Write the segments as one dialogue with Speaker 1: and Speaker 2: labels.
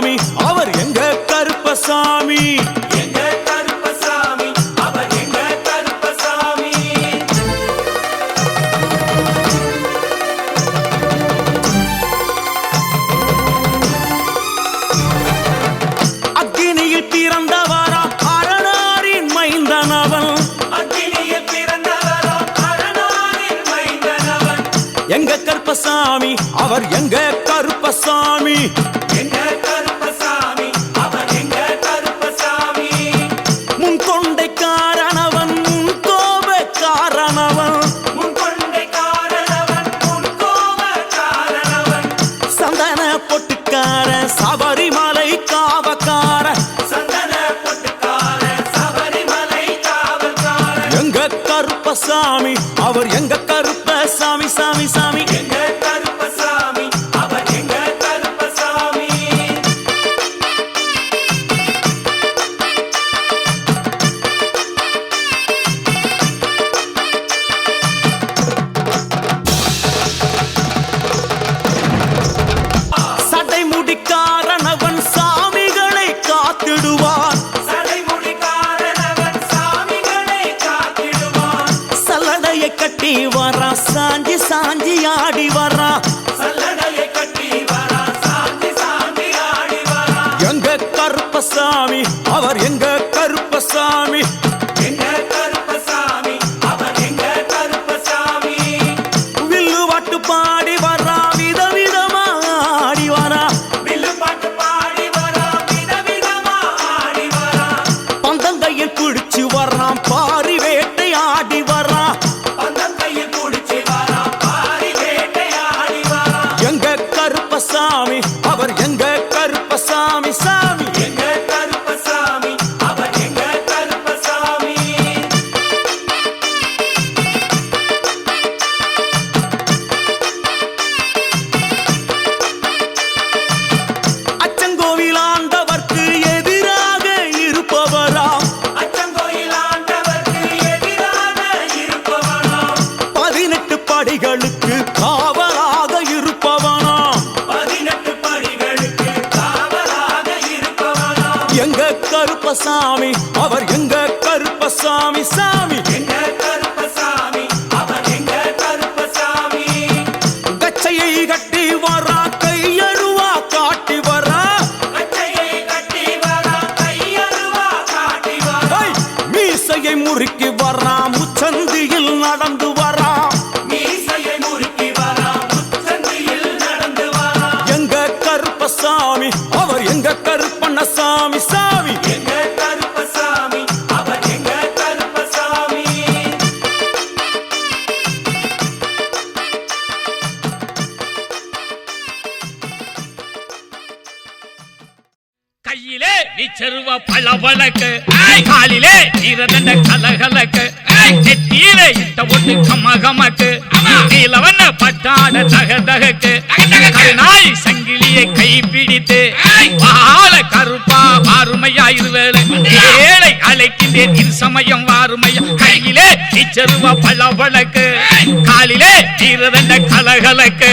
Speaker 1: சாமி
Speaker 2: அவர் எங்க கருப்பசாமி?
Speaker 3: ಮಾಡುವ கமகமக்கு நெத்தியில இட்ட ஒண்ணு கமகமக்கு. நீலவண்ண பட்டாட தக தகக்கு நாய் சங்கிலியை கை பிடித்து பால கருப்பா வாருமையாயிருவேலு ஏழை அழைக்கின்றேன் இரு சமயம் வாருமையா. கையிலே டீச்சருவா பழ வழக்கு காலிலே தீரதண்ட கலகலக்கு.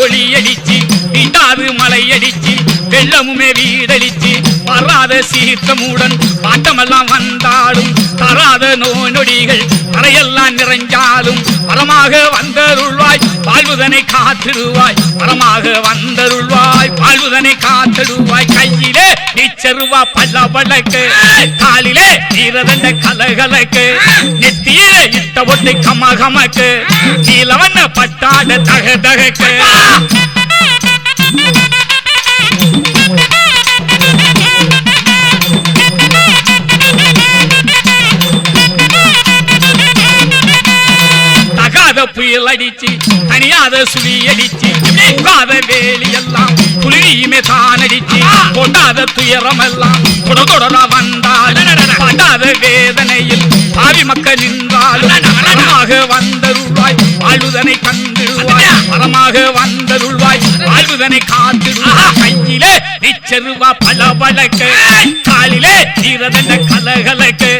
Speaker 3: ஒளி அடிச்சு நீண்டாது மலை அடிச்சு வெள்ளமுமே வீடடிச்சு வராத சீர்த்தமுடன் பாட்டமெல்லாம் வந்தாலும் தராத நோய் நொடிகள் அறையெல்லாம் நிறைஞ்சாலும் பலமாக வந்தருள்வாய் வாழ்வுதனை காத்திடுவாய் பலமாக வந்தருள்வாய் வாழ்வுதனை காத்திடுவாய் கையிலே அடிச்சருவா பல வழக்கு காலிலே ஈரதண்ட கலகலக்கு. நெத்தியில இட்ட ஒட்டி கமகமக்கு. நீலவண்ண பட்டாட தக தகக்கு தகாத புயல் அடிச்சு தனியாத சுழி அடிச்சு காத வேலி கொண்டாத துயரம் எல்லாம் வந்தால் படாத வேதனையில் பாவி மக்கள் நின்றால் வரமாக வந்தருள்வாய் வாழ்வுதனை கண்டுள்வாய் மரமாக வந்தருள்வாய் வாழ்வுதனை காத்திடுவாய். கையிலே நிச்சருவா பல பழக்கு காலிலே தீரதண்ட கலகலக்கு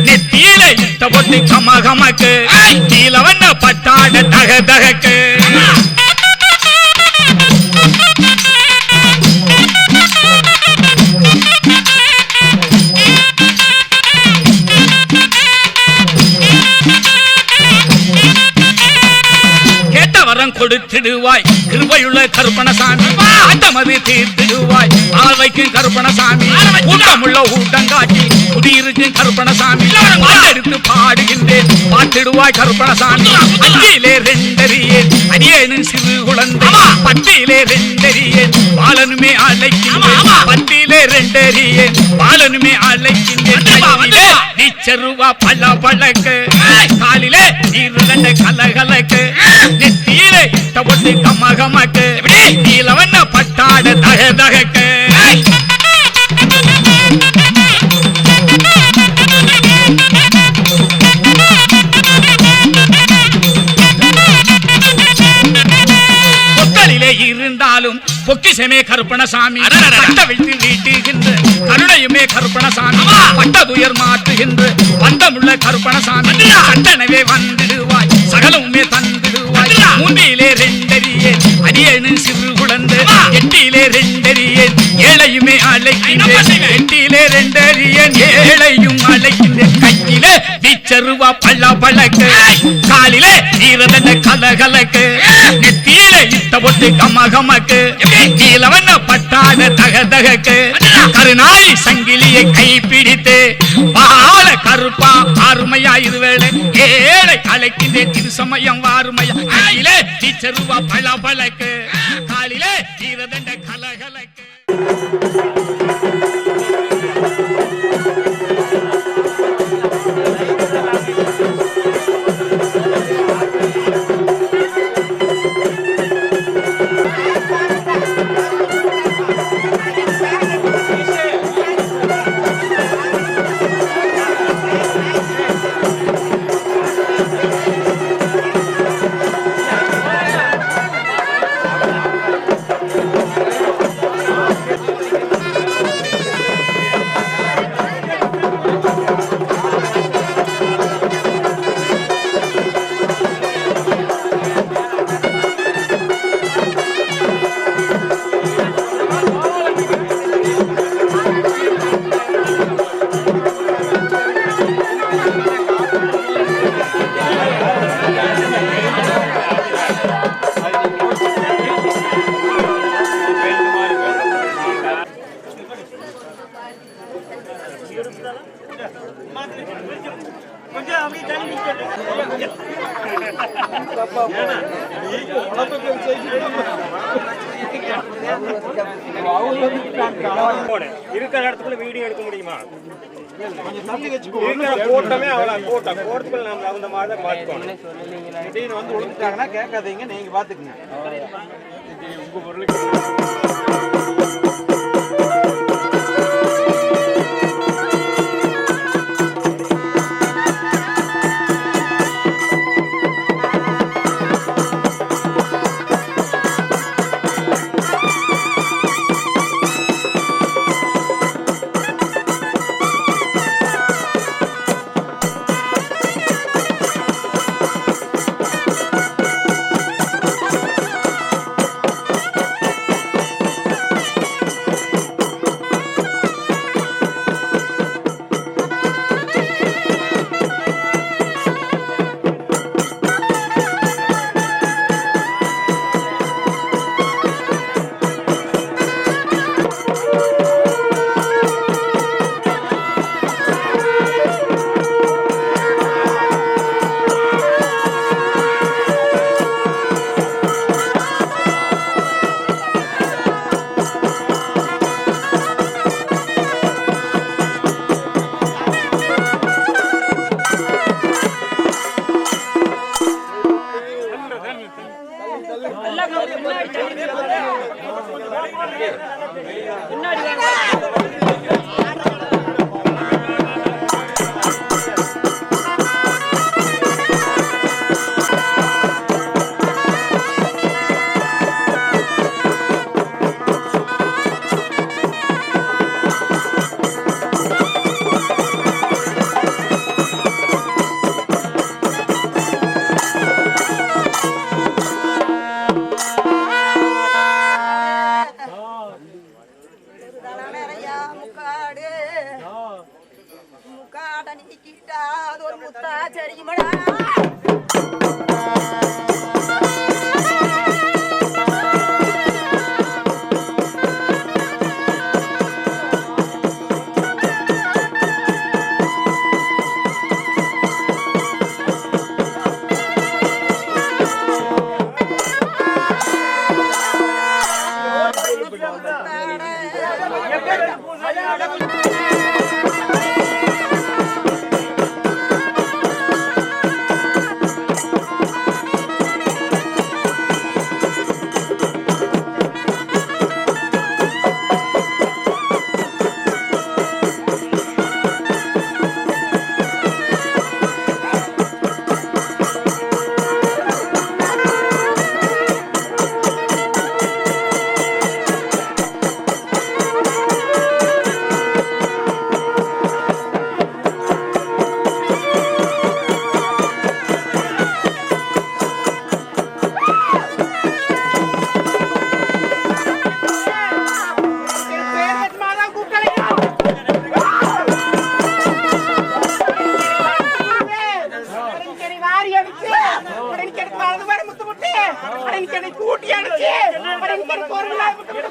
Speaker 3: நெத்தியிலே இட்ட பொண்ணு கமகமக்கு கீழவண்ண பட்டாட தக தகக்கு வரம் கொடுத்திடுவாய். கிருபையுள்ள கருப்பணசாமி ஆட்டமது தீர்த்திடுவாய். ஆழ்வைக்கும் கருப்பணசாமி ஊட்டமுள்ள ஊட்டங்காட்டி குடியிருக்கும் கருப்பணசாமி. எடுத்து பாடுகின்றேன். பாட்டிடுவாய் கருப்பணசாமி. அஞ்சிலே ரெண்டறியே அடியேனும் சிறு குழந்தை. பட்டியிலே ரெண்டறியே பாலனுமே அழைக்கின்றேன். பட்டியிலே ரெண்டறியே பாலனுமே அழைக்கின்றேன். நீ செருவா பல பழக்கு. காலிலே இருந்த கலகலக்கு. நெத்தியிலே தபட்டு கமகமக்கு. நீலவண்ண பட்டாட தக தகக்கு பொக்கிசமே கருப்பணசாமி. பட்ட வைத்து வீட்டுகின்ற கருணையுமே கருப்பணசாமி. பட்ட துயர் மாற்றுகின்ற பந்தமுள்ள கருப்பணசாமி. சட்டனவே வந்திடுவாய் சகலமுமே தந்திடுவாய். மூன்றிலே ரெண்டறியேன் அடியேனு சிறு குழந்தை. எட்டிலே ரெண்டறியேன் ஏழையுமே அழைக்கின்றேன். எட்டிலே ரெண்டறியேன் ஏழையும் அழைக்கின்றேன். வீச்சருவா பல்லா பழக்கு. காலிலே ஈரதன கலகலக்கு. நெத்தியிலே இட்ட பொட்டு கமகமக்கு. நீலவண்ண பட்டாட தக தகக்கு கருணாய் சங்கிலியை கை பிடித்து பால கருப்பா ஆறுமையா இருவேளை. ஏழை அழைக்கின்றேன் திரு சமயம் வாருமையா கையிலே வீச்சருவா பல பழக்கு. காலிலே ஈரதன கலகலக்கு.
Speaker 4: இருக்கிற இடத்துக்குள்ள வீடியோ எடுக்க முடியுமா? கூட்டமே அவ்வளோ கூட்டம். கூட்டத்துக்குள்ள நம்ம அந்த மாதிரி தான் மாற்றிக்கணும்
Speaker 5: திடீர்னு வந்து விழுந்துட்டாங்கன்னா கேட்காதீங்க நீங்க பாத்துக்குங்க
Speaker 6: நிறையா அது ஒரு
Speaker 7: நாற்பத்தி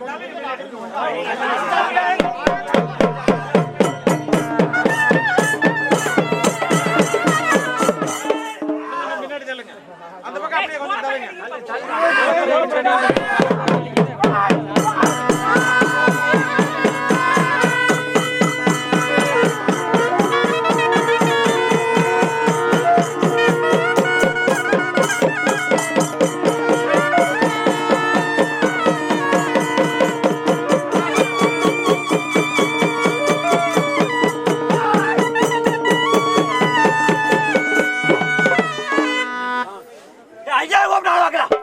Speaker 5: அந்த
Speaker 7: わけだ。